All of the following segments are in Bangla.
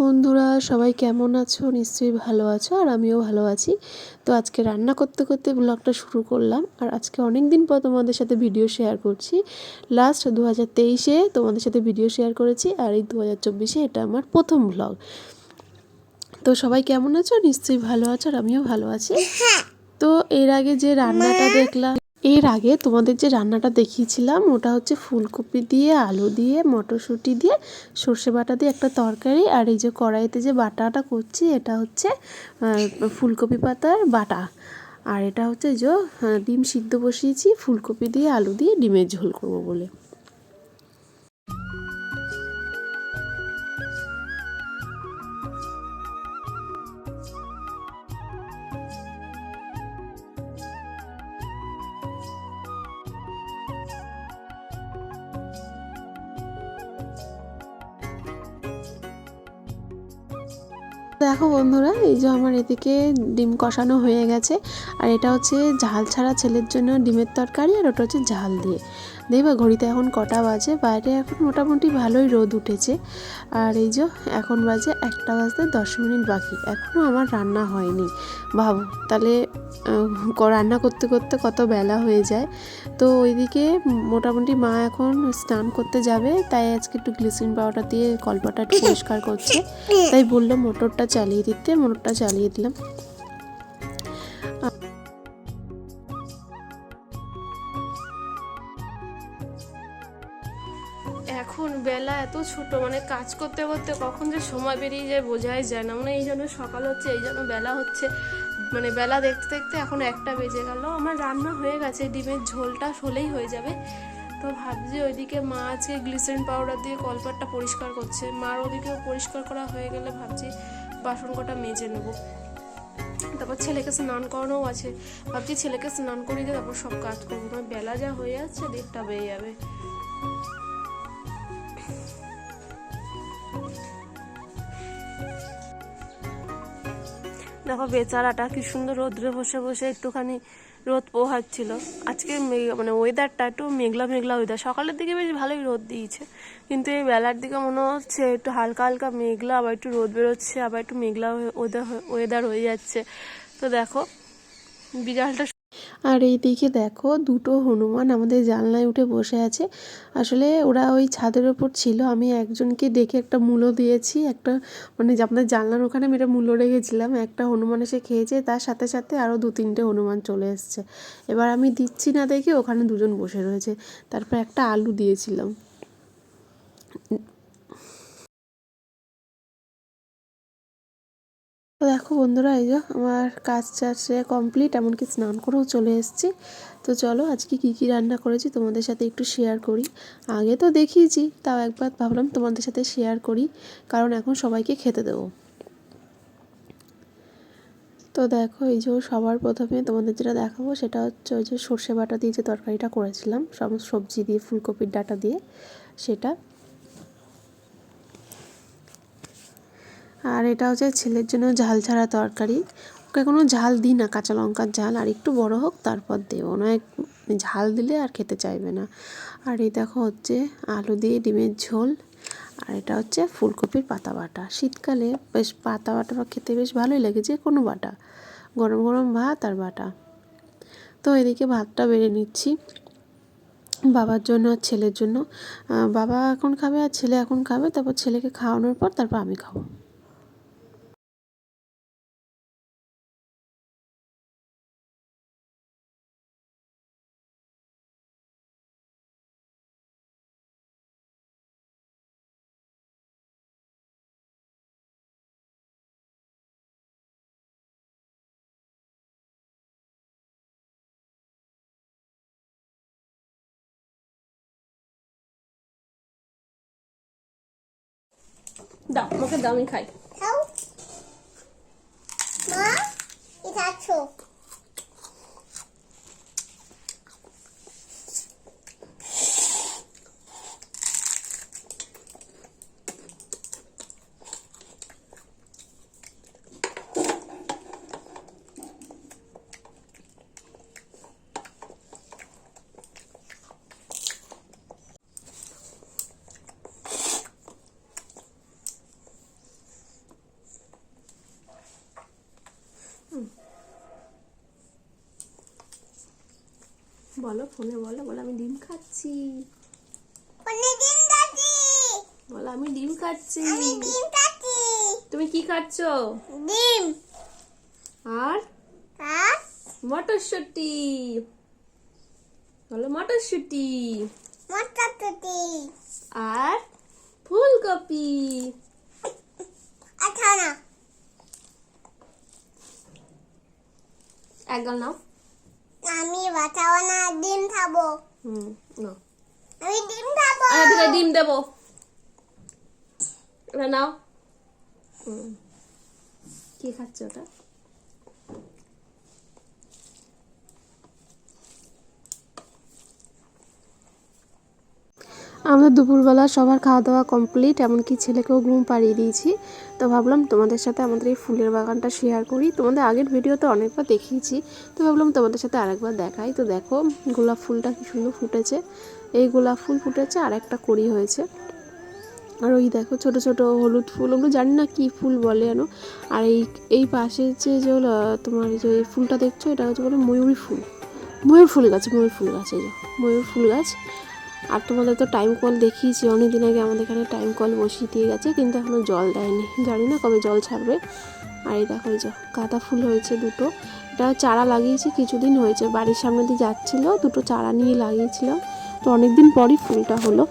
বন্ধুরা সবাই কেমন আছো? নিশ্চয়ই ভালো আছো আর আমিও ভালো আছি। তো আজকে রান্না করতে করতে ব্লগটা শুরু করলাম আর আজকে অনেক দিন পর তোমাদের সাথে ভিডিও শেয়ার করছি। লাস্ট দু হাজার তেইশে তোমাদের সাথে ভিডিও শেয়ার করেছি আর এই দু হাজার চব্বিশে এটা আমার প্রথম ব্লগ তো সবাই কেমন আছো? নিশ্চয়ই ভালো আছো আর আমিও ভালো আছি। তো এর আগে যে রান্নাটা দেখলাম এর আগে তোমাদের যে রান্নাটা দেখিয়েছিলাম, ওটা হচ্ছে ফুলকপি দিয়ে, আলু দিয়ে, মটরশুঁটি দিয়ে, সর্ষে বাটা দিয়ে একটা তরকারি, আর এই যে কড়াইতে যে বাটাটা করছি, এটা হচ্ছে ফুলকপি পাতার বাটা। আর এটা হচ্ছে যে ডিম সিদ্ধ বসিয়েছি, ফুলকপি দিয়ে, আলু দিয়ে, ডিমের ঝোল করব বলে। দেখো বন্ধুরা, এই যে আমার এদিকে ডিম কষানো হয়ে গেছে। আর এটা হচ্ছে ঝাল ছাড়া ছেলের জন্য ডিমের তরকারি, আর ওটা হচ্ছে ঝাল দিয়ে। দেখবে ঘড়িতে এখন কটা বাজে, বাইরে এখন মোটামুটি ভালোই রোদ উঠেছে। আর এই যে এখন বাজে একটা বাজতে দশ মিনিট বাকি এখনও আমার রান্না হয়নি। ভাবো, তাহলে রান্না করতে করতে কত বেলা হয়ে যায়। তো ওইদিকে মোটামুটি মা এখন স্নান করতে যাবে, তাই আজকে একটু গ্লিসিন পাউডার দিয়ে কলপাটা পরিষ্কার করছে। তাই বলল, মোটরটা চালিয়ে দিতে, মোটরটা চালিয়ে দিলাম। এখন বেলা এত ছোট মানে কাজ করতে করতে কখন যে সময় বেরিয়ে যায় বোঝাই যায় না। মানে এই জন্য সকাল হচ্ছে, এই জন্য বেলা হচ্ছে। মানে বেলা দেখতে দেখতে এখন একটা বেজে গেল। আমার রান্না হয়ে গেছে, ডিমের ঝোলটা হলেই হয়ে যাবে। তো ভাবছি ওইদিকে মা আজকে গ্লিসারিন পাউডার দিয়ে কলপারটা পরিষ্কার করছে। মার ওদিকেও পরিষ্কার করা হয়ে গেলে ভাবছি বাসন কটা মেজে নেব। তারপর ছেলেকে স্নান করানোও আছে। ভাবছি ছেলেকে স্নান করিয়ে তারপর সব কাজ করব। মানে বেলা যা হয়ে যাচ্ছে, দেড়টা বেয়ে যাবে। দেখো বেচারাটা কি সুন্দর রোদ্রে বসে বসে একটুখানি রোদ পোহাচ্ছিল আজকে মানে ওয়েদারটা একটু মেঘলা মেঘলা ওয়েদার সকালের দিকে বেশ ভালোই রোদ দিয়েছে, কিন্তু এই বেলার দিকে মনে হচ্ছে একটু হালকা হালকা মেঘলা, আবার একটু রোদ বেরোচ্ছে, আবার একটু মেঘলা ওয়েদার হয়ে যাচ্ছে। তো দেখো, বিড়ালটা আর এই দিকে দেখো দুটো হনুমান আমাদের জানলায় উঠে বসে আছে। আসলে ওরা ওই ছাদের ওপর ছিল। আমি একজনকে ডেকে একটা মূলো দিয়েছি। একটা মানে আমাদের জানলার ওখানে আমি এটা মূলো রেখেছিলাম। একটা হনুমান এসে খেয়েছে। তার সাথে সাথে আরও দু তিনটে হনুমান চলে এসছে। এবার আমি দিচ্ছি না দেখে ওখানে দুজন বসে রয়েছে। তারপর একটা আলু দিয়েছিলাম। তো দেখো বন্ধুরা, এই যে আমার কাজ চাষে কমপ্লিট এমনকি স্নান করেও চলে এসেছি। তো চলো আজকে কি কি রান্না করেছি তোমাদের সাথে একটু শেয়ার করি। আগে তো দেখিয়েছি, তাও একবার ভাবলাম তোমাদের সাথে শেয়ার করি, কারণ এখন সবাইকে খেতে দেবো। তো দেখো, এই যে সবার প্রথমে তোমাদের যেটা দেখাবো, সেটা হচ্ছে ওই যে সর্ষে বাটা দিয়ে যে তরকারিটা করেছিলাম, সব সবজি দিয়ে, ফুলকপির ডাটা দিয়ে, সেটা। আর এটা হচ্ছে ছেলের জন্য ঝাল ছাড়া তরকারি। ওকে কোনো ঝাল দিই না, কাঁচা লঙ্কার ঝাল। আর একটু বড় হোক, তারপর দেবো। নয় ঝাল দিলে আর খেতে চাইবে না। আর এই দেখো হচ্ছে আলু দিয়ে ডিমের ঝোল। আর এটা হচ্ছে ফুলকপির পাতা বাটা। শীতকালে বেশ পাতা বাটা বা খেতে বেশ ভালোই লাগে, যে কোনো বাটা। গরম গরম ভাত আর বাটা। তো এদিকে ভাতটা বেড়ে নিচ্ছি বাবার জন্য আর ছেলের জন্য। বাবা এখন খাবে আর ছেলে এখন খাবে। তারপর ছেলেকে খাওয়ানোর পর তারপর আমি খাব। দাও আমাকে দাও আমি খাই খাও মা কি বলো ফোনে বলো বলো আমি ডিম খাচ্ছি। বলো আমি ডিম খাচ্ছি। তুমি কি খাচ্ছো? ডিম। আর? মটরশুঁটি। বলো মটরশুঁটি। মটরশুঁটি। আর? ফুলকপি। আচ্ছা না। এক গাল নাও। আমি বাঁচাবো না ডিম খাব। হুম আমি ডিম খাব। আমি তোকে ডিম দেব। এটা নাও। কি খাচ্ছ ওটা? আমাদের দুপুরবেলা সবার খাওয়া দাওয়া কমপ্লিট এমনকি ছেলেকেও ঘুম পাড়িয়ে দিয়েছি। তো ভাবলাম তোমাদের সাথে আমাদের এই ফুলের বাগানটা শেয়ার করি। তোমাদের আগের ভিডিওতে অনেকবার দেখিয়েছি। তো ভাবলাম তোমাদের সাথে আরেকবার দেখাই। তো দেখো গোলাপ ফুলটা কি সুন্দর ফুটেছে। এই গোলাপ ফুল ফুটেছে আর একটা কড়ি হয়েছে। আর ওই দেখো ছোট ছোট হলুদ ফুল। ওগুলো জানি না কি ফুল বলে যেন। আর এই এই পাশে যে যে হলো, তোমার যে ফুলটা দেখছ এটা হচ্ছে বলে ময়ূরী ফুল। ময়ূর ফুল গাছ ময়ূর ফুল গাছ এই যে ময়ূর ফুল গাছ। আর তোমাদের তো টাইম কল দেখিয়েছি অনেক দিন আগে আমাদের এখানে টাইম কল বসিয়ে দিয়ে গেছে, কিন্তু এখনও জল দেয়নি। জানি না কবে জল ছাড়বে। আর এই দেখো যে গাঁদা ফুল হয়েছে দুটো। এটা চারা লাগিয়েছি, কিছুদিন হয়েছে। বাড়ির সামনে দিয়ে যাচ্ছিল, দুটো চারা নিয়ে লাগিয়েছিলাম। তো অনেক দিন পরই ফুলটা হলো।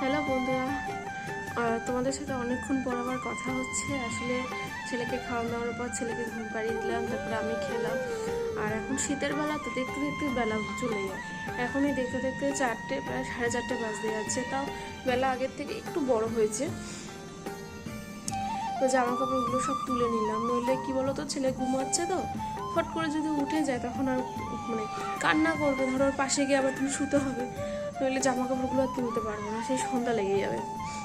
হ্যালো বন্ধুরা। তোমাদের সাথে অনেকক্ষণ পর আবার কথা হচ্ছে। আসলে ছেলেকে খাওয়া দাওয়ার পর ছেলেকে ঘুম পাড়িয়ে দিলাম, তারপরে আমি খেলাম। আর এখন শীতের বেলা তো দেখতে দেখতে বেলা চলে যায়। এখনই দেখতে দেখতে চারটে, প্রায় সাড়ে চারটে বাজতে যাচ্ছে। তাও বেলা আগের থেকে একটু বড় হয়েছে। তো জামা কাপড়গুলো সব তুলে নিলাম। নইলে কি বলো তো ছেলে ঘুমাচ্ছে তো, ফট করে যদি উঠে যায়, তখন আর মানে কান্না করবে ধরো পাশে গিয়ে আবার তুমি শুতে হবে। নইলে জামা কাপড়গুলো আর তুলতে পারব না, সেই সন্ধ্যা লেগে যাবে।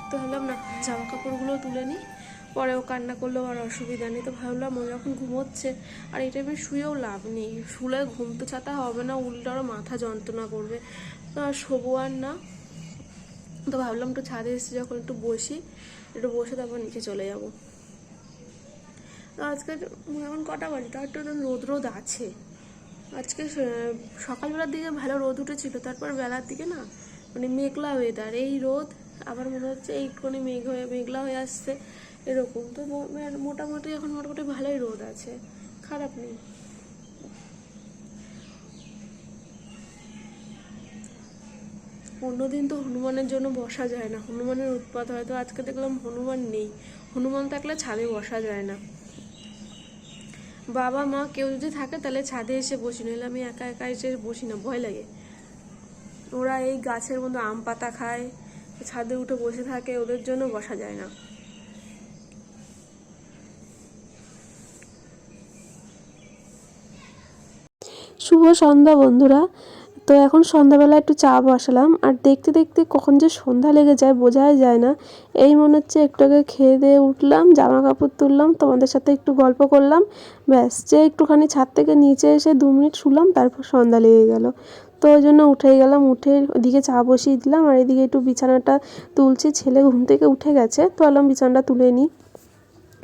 তো ভাবলাম, না জামা কাপড়গুলো তুলে নিই। পরেও কান্না করলেও আর অসুবিধা নেই। তো ভাবলাম, ও যখন ঘুমোচ্ছে, আর এই টাইমে শুয়েও লাভ নেই। শুলে ঘুম তো ছাতা হবে না, উল্টো আরও মাথা যন্ত্রণা করবে। তো আর শোবো আর না। তো ভাবলাম, একটু ছাদে এসে যখন একটু বসি, একটু বসে তারপর নিচে চলে যাব। তো আজকে এখন কটা বাজে? তার একটু রোদ রোদ আছে। আজকে সকালবেলার দিকে ভালো রোদ উঠেছিল, তারপর বেলার দিকে না মানে মেঘলা ওয়েদার এই রোদ আবার মনে হচ্ছে এইটুকুনি মেঘ হয়ে, মেঘলা হয়ে আসছে এরকম। তো মোটামুটি এখন মোটামুটি ভালোই রোদ আছে। খারাপ নেই। অন্যদিন তো হনুমানের জন্য বসা যায় না। হনুমানের উৎপাত হয়। তো আজকে দেখলাম হনুমান নেই। হনুমান থাকলে ছাদে বসা যায় না। বাবা, মা কেউ যদি থাকে তাহলে ছাদে এসে বসি নাহলে আমি একা একা এসে বসি না, ভয় লাগে। ওরা এই গাছের মধ্যে আম পাতা খায়, ছাদে উঠে বসে থাকে, ওদের জন্য বসা যায় না। শুভ সন্ধ্যা বন্ধুরা। তো এখন সন্ধ্যাবেলা একটু চা বসালাম। আর দেখতে দেখতে কখন যে সন্ধ্যা লেগে যায় বোঝাই যায় না। এই মনে হচ্ছে একটু আগে খেয়ে দিয়ে উঠলাম জামা কাপড় তুললাম, তোমাদের সাথে একটু গল্প করলাম। ব্যাস, যে একটুখানি ছাদ থেকে নিচে এসে দু মিনিট শুলাম, তারপর সন্ধ্যা লেগে গেল। তো ওই জন্য উঠেই গেলাম, উঠে ওদিকে চা বসিয়ে দিলাম। আর এদিকে একটু বিছানাটা তুলছি, ছেলে ঘুম থেকে উঠে গেছে। তো আলাম বিছানাটা তুলে নিই।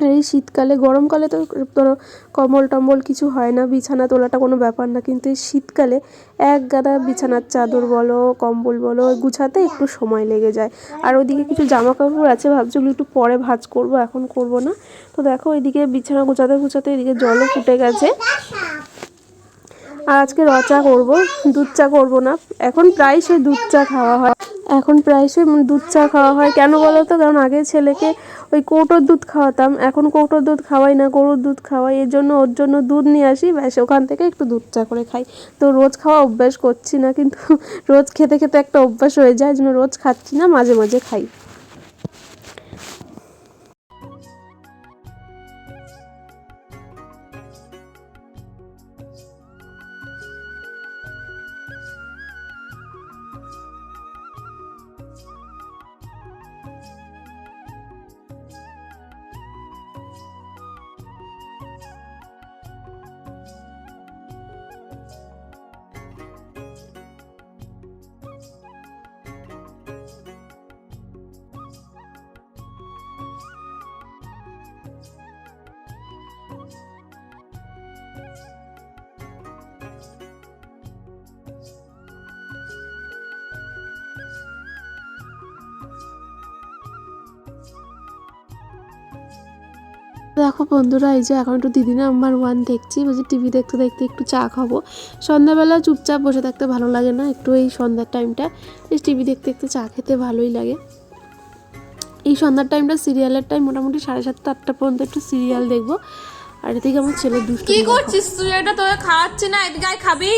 আর এই শীতকালে, গরমকালে তো ধরো কম্বল টম্বল কিছু হয় না, বিছানা তোলাটা কোনো ব্যাপার না, কিন্তু এই শীতকালে এক গাদা বিছানার চাদর বলো, কম্বল বলো, গুছাতে একটু সময় লেগে যায়। আর ওদিকে কিছু জামা কাপড় আছে, ভাবছি ওগুলো একটু পরে ভাঁজ করব, এখন করব না। তো দেখো ওইদিকে বিছানা গুছাতে গুছাতে এদিকে জলও ফুটে গেছে। আর আজকে র চা করব, দুধ চা করব না, এখন প্রায়শই দুধ চা খাওয়া হয়। এখন প্রায়শই দুধ চা খাওয়া হয়। কেন বলো তো? কারণ আগে ছেলেকে ওই কৌটোর দুধ খাওয়াতাম। এখন কৌটোর দুধ খাওয়াই না, গরুর দুধ খাওয়াই। এর জন্য ওর জন্য দুধ নিয়ে আসি, ব্যাস, ওখান থেকে একটু দুধ চা করে খাই। তো রোজ খাওয়া অভ্যাস করছি না, কিন্তু রোজ খেতে খেতে একটা অভ্যাস হয়ে যায়, যেন রোজ খাচ্ছি না, মাঝে মাঝে খাই। দেখো বন্ধুরা এই যে এখন একটু দিদি নাম্বার ওয়ান দেখছি বলছি টিভি দেখতে দেখতে একটু চা খাব। সন্ধ্যাবেলা চুপচাপ বসে থাকতে ভালো লাগে না একটু এই সন্ধ্যার টাইমটা এই টিভি দেখতে দেখতে চা খেতে ভালোই লাগে। এই সন্ধ্যার টাইমটা সিরিয়ালের টাইম মোটামুটি সাড়ে সাতটা আটটা পর্যন্ত একটু সিরিয়াল দেখব। আর এদিকে আমার ছেলে দুষ্টু কি করছিস তুই? এটা তোকে খাওয়াচ্ছি না এদিকে আয় খাবি।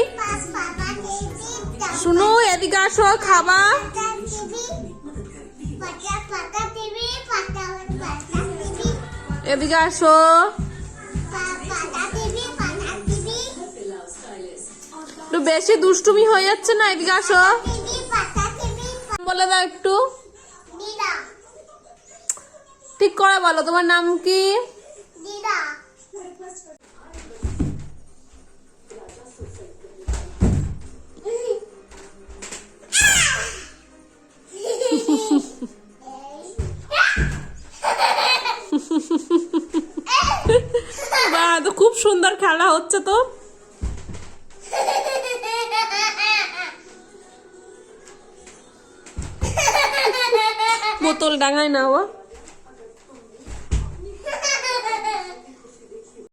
শুনু এদিকে আসো খাবা। এদিকে আসো। একটু বেশি দুষ্টুমি হয়ে যাচ্ছে না এদিকে আসো। বলে দাও একটু। ঠিক করে বলো তোমার নাম কি? সুন্দর খেলা হচ্ছে তো। বোতল ডাঙায় না ও